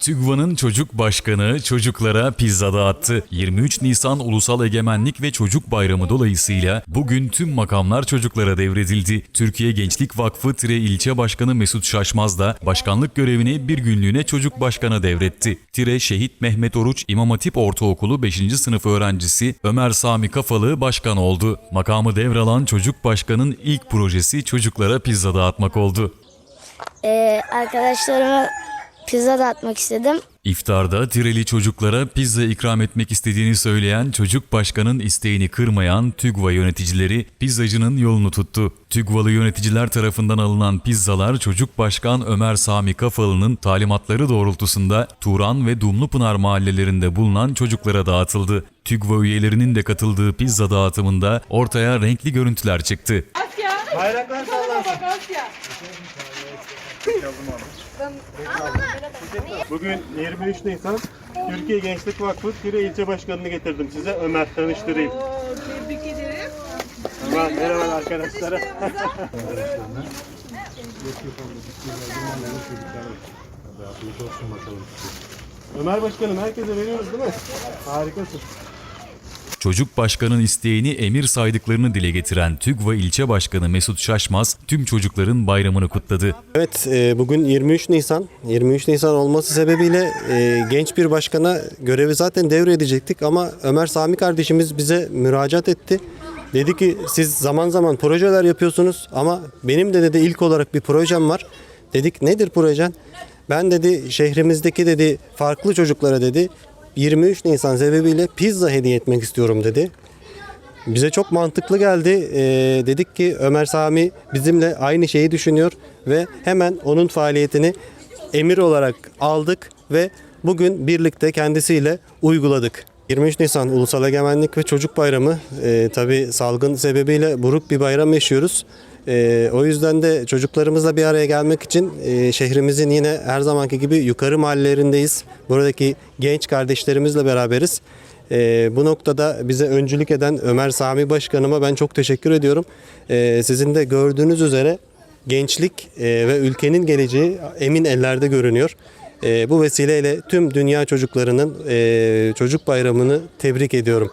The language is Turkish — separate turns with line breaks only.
TÜGVA'nın çocuk başkanı çocuklara pizza dağıttı. 23 Nisan Ulusal Egemenlik ve Çocuk Bayramı dolayısıyla bugün tüm makamlar çocuklara devredildi. Türkiye Gençlik Vakfı Tire İlçe Başkanı Mesut Şaşmaz da başkanlık görevini bir günlüğüne çocuk başkanı devretti. Tire Şehit Mehmet Oruç İmam Hatip Ortaokulu 5. sınıf öğrencisi Ömer Sami Kafalı başkan oldu. Makamı devralan çocuk başkanın ilk projesi çocuklara pizza dağıtmak oldu.
Ee, arkadaşlarıma pizza dağıtmak istedim.
İftarda Tireli çocuklara pizza ikram etmek istediğini söyleyen çocuk başkanın isteğini kırmayan TÜGVA yöneticileri pizzacının yolunu tuttu. TÜGVA'lı yöneticiler tarafından alınan pizzalar çocuk başkan Ömer Sami Kafalı'nın talimatları doğrultusunda Turan ve Dumlupınar mahallelerinde bulunan çocuklara dağıtıldı. TÜGVA üyelerinin de katıldığı pizza dağıtımında ortaya renkli görüntüler çıktı.
Bayraklar sallansın. Bugün 23 Nisan Türkiye Gençlik Vakfı Tire İlçe Başkanı'nı getirdim size. Ömer tanıştırayım.
Oo, tebrik ederim.
Ömer merhaba arkadaşlara. Ömer Başkanım herkese veriyoruz değil mi? Harikasın.
Çocuk başkanın isteğini emir saydıklarını dile getiren TÜGVA ilçe başkanı Mesut Şaşmaz tüm çocukların bayramını kutladı.
Evet, e, bugün 23 Nisan. 23 Nisan olması sebebiyle e, genç bir başkana görevi zaten devredecektik ama Ömer Sami kardeşimiz bize müracaat etti. Dedi ki siz zaman zaman projeler yapıyorsunuz ama benim de dedi ilk olarak bir projem var. Dedik nedir projen? Ben dedi şehrimizdeki dedi farklı çocuklara dedi 23 Nisan sebebiyle pizza hediye etmek istiyorum dedi. Bize çok mantıklı geldi. Ee, dedik ki Ömer Sami bizimle aynı şeyi düşünüyor ve hemen onun faaliyetini emir olarak aldık ve bugün birlikte kendisiyle uyguladık. 23 Nisan Ulusal Egemenlik ve Çocuk Bayramı e, tabi salgın sebebiyle buruk bir bayram yaşıyoruz. E, o yüzden de çocuklarımızla bir araya gelmek için e, şehrimizin yine her zamanki gibi yukarı mahallelerindeyiz. Buradaki genç kardeşlerimizle beraberiz. Ee, bu noktada bize öncülük eden Ömer Sami Başkanıma ben çok teşekkür ediyorum. Ee, sizin de gördüğünüz üzere gençlik e, ve ülkenin geleceği emin ellerde görünüyor. Ee, bu vesileyle tüm dünya çocuklarının e, çocuk bayramını tebrik ediyorum.